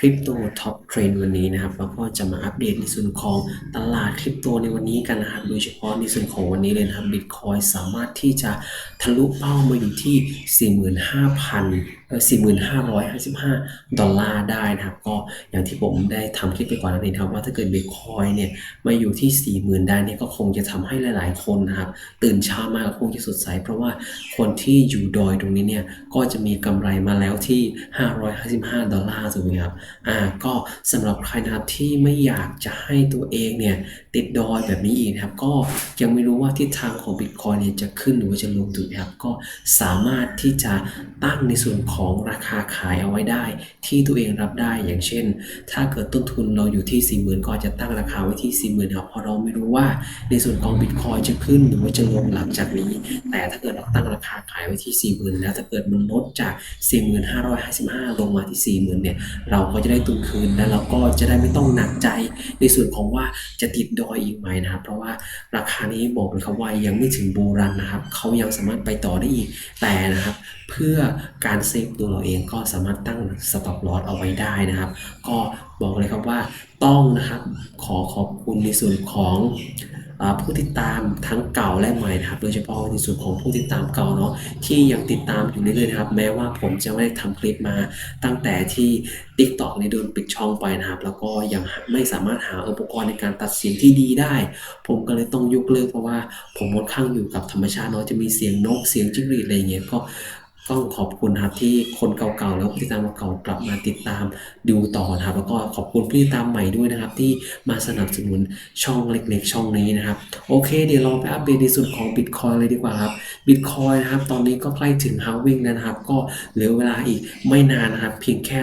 คริปโตท็อปเทรนวันนี้นะครับแล้วก็จะมาอัปเดตในส่วนของตลาดคริปโตในวันนี้กันนะครับโดยเฉพาะในส่วนของวันนี้เลยนะครับบิตคอยสามารถที่จะทะลุเป้ามาอยู่ที่ 45,000 45,555 ดอลลาร์ได้นะครับ ก็อย่างที่ผมได้ทำคลิปไปก่อนน้านี้นะครับว่าถ้าเกิดบิตคอยเนี่ยมาอยู่ที่ 40,000 ได้เนี่ยก็คงจะทำให้หลายๆ คนนะครับ ตื่นเช้ามาก็คงจะสดใส เพราะว่าคนที่อยู่ดอยตรงนี้เนี่ย ก็จะมีกำไรมาแล้วที่ 555 ดอลลาร์ถูกไหมครับอ่าก็สำหรับใครนะครับที่ไม่อยากจะให้ตัวเองเนี่ยติดดอยแบบนี้อีกนะครับ ก็ยังไม่รู้ว่าทิศทางของ Bitcoin เนี่ยจะขึ้นหรือว่าจะลงถูกไหมครับก็สามารถที่จะตั้งในส่วนของของราคาขายเอาไว้ได้ ที่ตัวเองรับได้อย่างเช่น ถ้าเกิดต้นทุนเราอยู่ที่ 40,000 ก็อาจจะตั้งราคาไว้ที่ 40,000ครับเพราะเราไม่รู้ว่าในส่วนของ Bitcoin จะขึ้นหรือว่าจะลงหลังจากนี้ แต่ถ้าเกิดเราตั้งราคาขายไว้ที่ 40,000 แล้วถ้าเกิดมันลดจาก45,555 ลงมาที่ 40,000 เนี่ยเราก็จะได้ตุนคืนและเราก็จะได้ไม่ต้องหนักใจในส่วนของว่าจะติดดอยอีกไหมนะครับ เพราะว่าราคานี้บอกเลยครับว่ายังไม่ถึงบูรันนะครับเขายังสามารถไปต่อได้อีกแต่นะครับ เพื่อการเซฟตัวเราเองก็สามารถตั้งสต็อปลอสเอาไว้ได้นะครับ ก็บอกเลยครับว่าต้องนะครับขอขอบคุณในส่วนของผู้ติดตามทั้งเก่าและใหม่นะครับโดยเฉพาะในส่วนของผู้ติดตามเก่าเนาะที่ยังติดตามอยู่เรื่อยๆนะครับแม้ว่าผมจะไม่ได้ทำคลิปมาตั้งแต่ที่ TikTok ในโดนปิดช่องไปนะครับแล้วก็ยังไม่สามารถหาอุปกรณ์ในการตัดเสียงที่ดีได้ ผมก็เลยต้องยกเลิกเพราะว่าผมค่อนข้างอยู่กับธรรมชาติเนาะจะมีเสียงนกเสียงจิ้งหรีดอะไรเงี้ยก็ ต้องขอบคุณครับที่คนเก่าๆแล้วผู้ติดตามเก่ากลับมาติดตามดูต่อนะครับ แล้วก็ขอบคุณผู้ติดตามใหม่ด้วยนะครับ ที่มาสนับสนุนช่องเล็กๆ ช่องนี้นะครับ โอเค เดี๋ยวเราไปอัปเดตในส่วนของ Bitcoin เลยดีกว่าครับ Bitcoin นะครับ ตอนนี้ก็ใกล้ถึง halving แล้วนะครับ ก็เหลือเวลาอีกไม่นานนะครับ เพียงแค่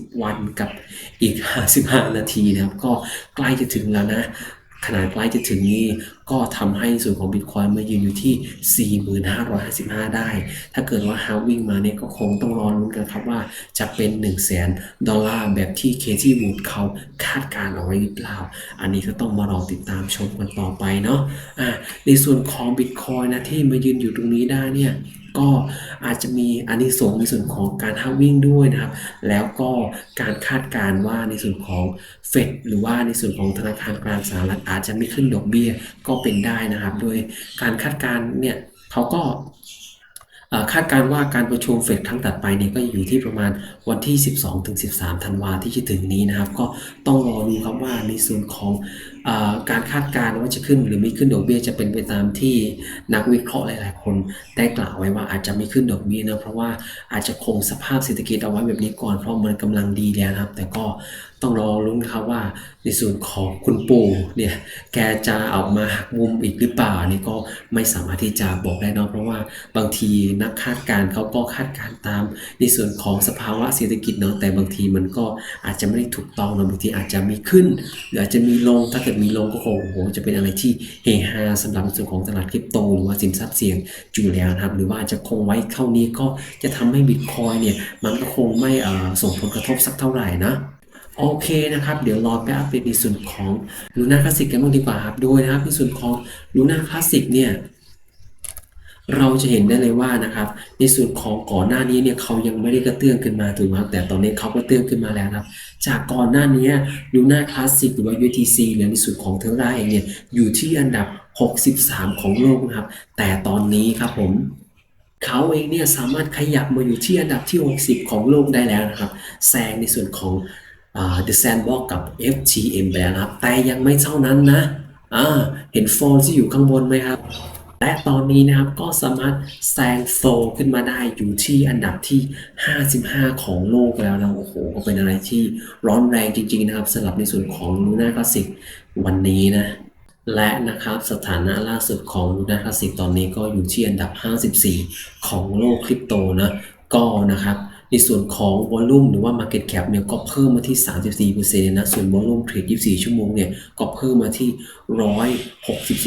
120 วันกับอีก 55 นาทีนะครับ ก็ใกล้จะถึงแล้วนะขนาดใกล้จะถึงนี้ ก็ทำให้ส่วนของ Bitcoin มายืนอยู่ที่ 4555 ได้ ถ้าเกิดว่า halving มาเนี่ยก็คงต้องรอลุ้นกันครับว่าจะเป็น 1 0 0 0 0แสนดอลลาร์แบบที่เคที่วูดเขาคาดการณ์เอาไว้หรือเปล่า อันนี้ก็ต้องมารอติดตามชมกันต่อไปเนาะอะในส่วนของ Bitcoin นะที่มายืนอยู่ตรงนี้ได้เนี่ยก็อาจจะมีอันนี้ส่งในส่วนของการห้าวิ่งด้วยนะครับ แล้วก็การคาดการณ์ว่าในส่วนของเฟดหรือว่าในส่วนของธนาคารกลางสหรัฐอาจจะไม่ขึ้นดอกเบี้ย ก็เป็นได้นะครับ โดยการคาดการณ์เนี่ยเขาก็คาดการณ์ว่าการประชุมเฟดครั้งต่อไปเนี่ยก็อยู่ที่ประมาณวันที่ 12-13 ธันวาที่จะถึงนี้นะครับ ก็ต้องรอดูครับว่าในส่วนของการคาดการณ์ว่าจะขึ้นหรือไม่ขึ้นดอกเบี้ยจะเป็นไปตามที่นักวิเคราะห์หลาย ๆ คนได้กล่าวไว้ว่าอาจจะไม่ขึ้นดอกเบี้ยนะเพราะว่าอาจจะคงสภาพเศรษฐกิจเอาไว้แบบนี้ก่อนเพราะมันกำลังดีแล้วนะครับ แต่ก็ต้องรอรุ้นครับว่าในส่วนของคุณปู่เนี่ยแกจะออกมาหักมุมอีกหรือเปล่านี่ก็ไม่สามารถที่จะบอกได้นอะเพราะว่าบางทีนักคาดการณ์เขาก็คาดการณ์ตาม ในส่วนของสภาวะเศรษฐกิจเนาะแต่บางทีมันก็อาจจะไม่ได้ถูกต้องนะบางทีอาจจะมีขึ้น หรืออาจจะมีลงถ้ากิดมีลงก็คงโอ้โหจะเป็นอะไรที่เฮฮาสำหรับในส่วนของตลาดคริปโต หรือว่าสินทรัพย์เสี่ยงอยู่แล้วนะครับ หรือว่าจะคงไว้เท่านี้ก็จะทำให้บิตคอยเนี่ยมันก็คงไม่ส่งผลกระทบสักเท่าไหร่นะโอเคนะครับ เดี๋ยวรอไปอัปเดตในส่วนของลูน่าคลาสสิกกันบ้างดีกว่าครับโดยนะครับในส่วนของลูน่าคลาสสิกเนี่ย เราจะเห็นได้เลยว่านะครับ ในส่วนของก่อนหน้านี้เนี่ยเขายังไม่ได้กระเตื้องขึ้นมาถูกไหมครับแต่ตอนนี้เขาก็เตื้องขึ้นมาแล้วครับ จากก่อนหน้านี้ลูน่าคลาสสิกหรือว่า UTC หรือในส่วนของเทอร่าเองเนี่ยอยู่ที่อันดับ 63 ของโลกนะครับ แต่ตอนนี้ครับผมเขาเองเนี่ยสามารถขยับมาอยู่ที่อันดับที่ 60 ของโลกได้แล้วนะครับแซงในส่วนของ The Sandbox กับ FTM ไปแล้วครับ แต่ยังไม่เท่านั้นนะอ่าเห็นโฟนที่อยู่ข้างบนไหมครับ และตอนนี้นะครับก็สามารถแซงโซขึ้นมาได้อยู่ที่อันดับที่ 55 ของโลกแล้วนะโอ้โหก็เป็นอะไรที่ร้อนแรงจริง ๆ นะครับสำหรับในส่วนของลูน่าคลาสสิกวันนี้นะและนะครับสถานะล่าสุดของลูน่าคลาสสิกตอนนี้ก็อยู่ที่อันดับ 54 ของโลกคริปโตนะก็นะครับ ในส่วนของวอลลุ่มหรือว่า Market Cap เนี่ยก็เพิ่มมาที่ 34%นะ ส่วนวอลลุ่มเทรด24 ชั่วโมงเนี่ยก็เพิ่มมาที่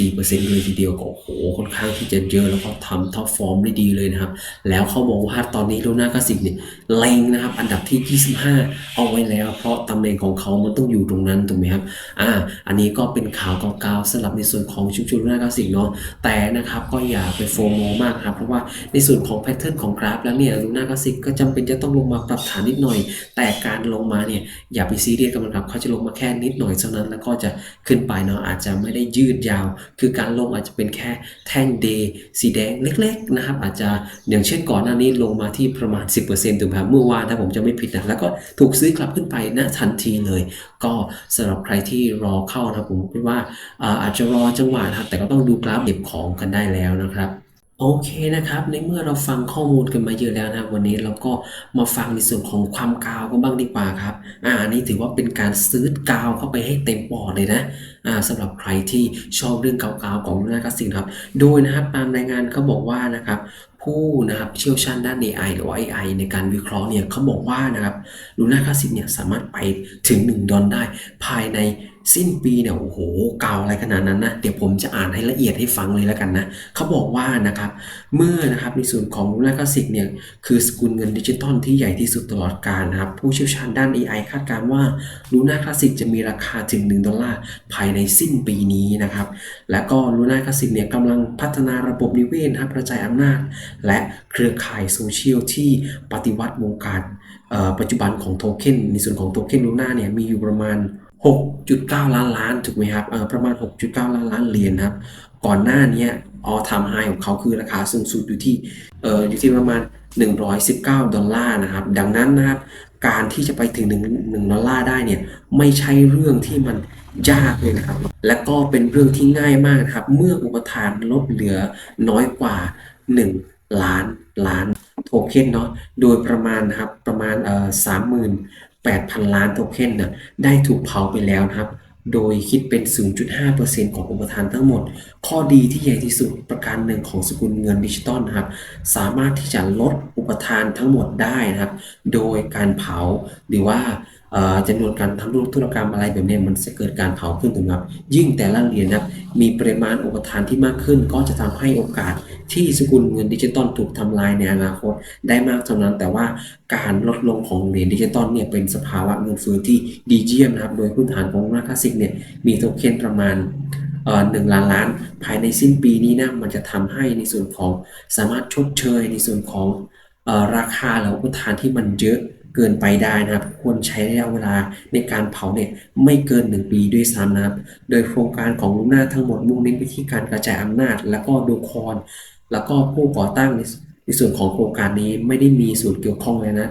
164%เลยทีเดียวก็โอ้โหค่อนข้างที่จะเยอะแล้วก็ทำท็อปฟอร์มได้ดีเลยนะครับ แล้วเขาบอกว่าตอนนี้ลูน่าคลาสสิกเนี่ยเล็งนะครับอันดับที่ 25 เอาไว้แล้ว เพราะตำแหน่งของเขามันต้องอยู่ตรงนั้นถูกไหมครับอ่าอันนี้ก็เป็นข่าวเก่าๆสำหรับในส่วนของชุมชนลูน่าคลาสสิกเนาะแต่นะครับก็อย่าไปโฟโมมากครับเพราะว่าในส่วนของแพทเทิร์นของกราฟแล้วเนี่ยลูน่าคลาสิกก็จำเป็นจะต้องลงมาปรับฐานนิดหน่อย แต่การลงมาเนี่ยอย่าไปซีเรียสกับมันครับเขาจะลงมาแค่นิดหน่อยเท่านั้นแล้วก็จะขึ้นไปเนาะอาจจะไม่ได้ยืดยาว คือการลงอาจจะเป็นแค่แท่งเดย์สีแดงเล็กๆนะครับอาจจะอย่างเช่นก่อนหน้านี้ลงมาที่ประมาณ 10%ถูกไหมครับเมื่อวานถ้าผมจะไม่ผิดนะแล้วก็ถูกซื้อกลับขึ้นไปณทันทีเลย ก็สำหรับใครที่รอเข้านะผมคิดว่าอาจจะรอจังหวะนะครับแต่ก็ต้องดูกราฟเก็บของกันได้แล้วนะครับ โอเคนะครับ ในเมื่อเราฟังข้อมูลกันมาเยอะแล้วนะวันนี้เราก็มาฟังในส่วนของความกาวกันบ้างดีกว่าครับ อ่าอันนี้ถือว่าเป็นการซื้อกาวเข้าไปให้เต็มปอดเลยนะอ่าสำหรับใครที่ชอบเรื่องกาวๆของลูน่าคลาสสิกครับ โดยนะครับตามรายงานเขาบอกว่านะครับผู้นะครับเชี่ยวชาญด้าน AI หรือว่า AI ในการวิเคราะห์เนี่ยเขาบอกว่านะครับลูน่าคาสสิกเนี่ยสามารถไปถึง 1 ดอลได้ภายใน สิ้นปีเนี่ยโอ้โหเก่าอะไรขนาดนั้นนะเดี๋ยวผมจะอ่านให้ละเอียดให้ฟังเลยแล้วกันนะเขาบอกว่านะครับเมื่อนะครับในส่วนของลูน่าคลาสสิกเนี่ยคือสกุลเงินดิจิตอลที่ใหญ่ที่สุดตลอดกาลนะครับผู้เชี่ยวชาญด้าน AI คาดการณ์ว่าลูน่าคลาสสิกจะมีราคาถึง 1 ดอลลาร์ภายในสิ้นปีนี้นะครับและก็ลูน่าคลาสสิกเนี่ยกำลังพัฒนาระบบนิเวศนะครับกระจายอำนาจ และเครือข่ายโซเชียลที่ปฏิวัติวงการปัจจุบันของโทเค็นในส่วนของโทเค็นลูน่าเนี่ยมีอยู่ประมาณ 6.9 ล้านล้านถูกไหมครับประมาณ 6.9 ล้านล้านเหรียญครับ ก่อนหน้านี้ออทำไฮของเขาคือราคาสูงสุดอยู่ที่เอออยู่ที่ประมาณ 119 ดอลลาร์นะครับ ดังนั้นนะครับ การที่จะไปถึง 1 1ดอลลาร์ได้เนี่ย ไม่ใช่เรื่องที่มันยากเลยนะครับ และก็เป็นเรื่องที่ง่ายมากครับ เมื่ออุปทานลดเหลือน้อยกว่า 1 ล้านล้านโทเค็นเนาะ โดยประมาณนะครับประมาณเอ่อสามหมื่น 8,000 ล้านโทเค็นนะ่ะได้ถูกเผาไปแล้วนะครับ โดยคิดเป็น 0.5%ของอุปทานทั้งหมด ข้อดีที่ใหญ่ที่สุดประการหนึ่งของสกุลเงินดิจิตอลนะครับ สามารถที่จะลดอุปทานทั้งหมดได้นะครับ โดยการเผาหรือว่า จำนวนการทำธุรกรรมอะไรแบบนี้มันจะเกิดการเผาขึ้นถูกไหมครับ ยิ่งแต่ละเหรียญนะมีปริมาณอุปทานที่มากขึ้น ก็จะทำให้โอกาสที่สกุลเงินดิจิตอลถูกทำลายในอนาคตได้มากเท่านั้น แต่ว่าการลดลงของเหรียญดิจิตอลเนี่ยเป็นสภาวะเงินเฟ้อที่ดีเยี่ยมนะครับ โดยพื้นฐานของราคาสิกเนี่ยมีโทเค็นประมาณหนึ่งล้านล้าน ภายในสิ้นปีนี้นะมันจะทำให้ในส่วนของสามารถชดเชยในส่วนของอราคาแล้วอุปทานที่มันเยอะ เกินไปได้นะครับ ควรใช้ระยะเวลาในการเผาเนี่ยไม่เกิน 1 ปีด้วยซ้ำนะครับ โดยโครงการของลูน่าทั้งหมดมุ่งเน้นไปที่การกระจายอำนาจ แล้วก็ดูคอนแล้วก็ผู้ก่อตั้งในในส่วนของโครงการนี้ไม่ได้มีส่วนเกี่ยวข้องเลยนะ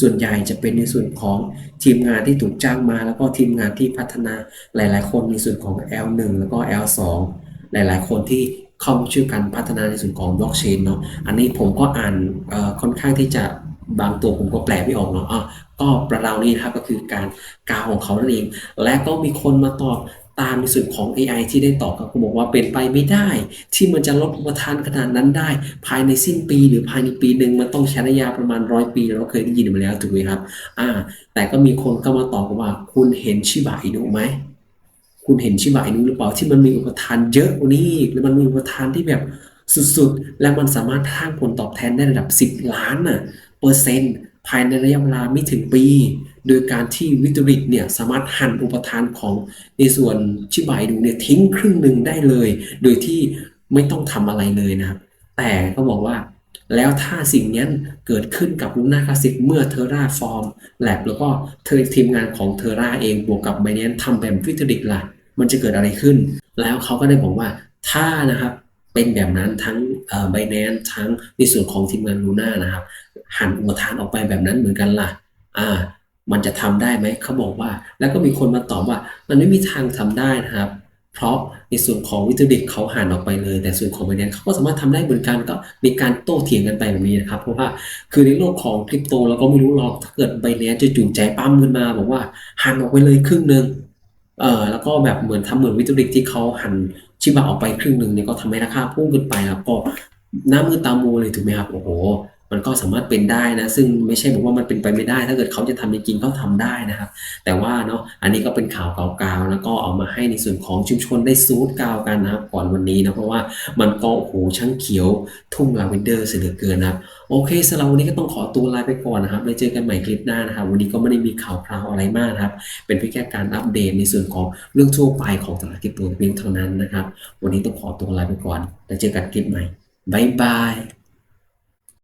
ส่วนใหญ่จะเป็นในส่วนของทีมงานที่ถูกจ้างมา แล้วก็ทีมงานที่พัฒนาหลาย ๆ คนในส่วนของ L1 แล้วก็ L2 หลาย ๆ คนที่เข้ามาช่วยกันพัฒนาในส่วนของบล็อกเชนเนาะ อันนี้ผมก็อ่านค่อนข้างที่จะ บางตัวผมก็แปลไม่ออกเนาะอะก็ประเรานี้นะครับก็คือการกาวของเขานั่นเอง และก็มีคนมาตอบตามในส่วนของ AI ที่ได้ตอบก็บอกว่าเป็นไปไม่ได้ ที่มันจะลดอุปทานขนาดนั้นได้ ภายในสิ้นปีหรือภายในปีหนึ่งมันต้องใช้ระยะประมาณร้อยปีเราเคยได้ยินมาแล้วถูกไหมครับ อ่า แต่ก็มีคนก็มาตอบว่า คุณเห็นชิบะอินุไหมคุณเห็นชิบะอินุหรือเปล่าที่มันมีอุปทานเยอะกว่านี้อีกแล้วมันมีอุปทานที่แบบสุดๆ และมันสามารถสร้างผลตอบแทนได้ระดับ 10 ล้านน่ะ ภายในระยะเวลาไม่ถึงปี โดยการที่วิตริตเนี่ยสามารถหั่นอุปทานของในส่วนชิบะอินุเนี่ยทิ้งครึ่งหนึ่งได้เลย โดยที่ไม่ต้องทำอะไรเลยนะครับ แต่ก็บอกว่าแล้วถ้าสิ่งนี้เกิดขึ้นกับลูน่าคลาสสิกเมื่อเทอร่าฟอร์มแลบแล้วก็เธอทีมงานของเทอร่าเองบวกกับไบแนนทำแบบฟิตริกล่ะ มันจะเกิดอะไรขึ้น แล้วเขาก็ได้บอกว่าถ้านะครับ เป็นแบบนั้นทั้งไบแนนทั้งในส่วนของทีมงานลูน่านะครับหันอุปทานออกไปแบบนั้นเหมือนกันล่ะ อ่า มันจะทำได้ไหมเขาบอกว่า แล้วก็มีคนมาตอบว่า มันไม่มีทางทำได้นะครับ เพราะในส่วนของวิตริกเขาหันออกไปเลย แต่ส่วนของไบแนนเขาก็สามารถทำได้เหมือนกันก็มีการโต้เถียงกันไปแบบนี้นะครับ เพราะว่าคือในโลกของคริปโตเราก็ไม่รู้หรอกถ้าเกิดไบแนนจะจู่ใจปั้มขึ้นมา บอกว่าหันออกไปเลยครึ่งหนึ่งเออแล้วก็แบบเหมือนทำเหมือนวิตริกที่เขาหัน ชิบะออกไปครึ่งหนึ่งเนี่ยก็ทำให้ราคาพุ่งขึ้นไปครับก็หน้ามือตามูเลยถูกไหมครับโอ้โห มันก็สามารถเป็นได้นะ ซึ่งไม่ใช่บอกว่ามันเป็นไปไม่ได้ ถ้าเกิดเขาจะทำจริงๆเขาทำได้นะครับ แต่ว่าเนาะอันนี้ก็เป็นข่าวเก่าๆแล้วก็เอามาให้ในส่วนของชุมชนได้ซูดกาวกันนะครับก่อนวันนี้นะเพราะว่ามันก็โอ้โหช่างเขียวทุ่งลาเวนเดอร์เสียเหลือเกินนะครับโอเคสำหรับวันนี้ก็ต้องขอตัวลาไปก่อนนะครับไว้เจอกันใหม่คลิปหน้านะครับ วันนี้ก็ไม่ได้มีข่าวคราวอะไรมากนะครับ เป็นเพียงแค่การอัปเดตในส่วนของเรื่องทั่วไปของตลาดคริปโตเพียงเท่านั้นนะครับ วันนี้ต้องขอตัวลาไปก่อนแล้วเจอกันคลิปใหม่บายบาย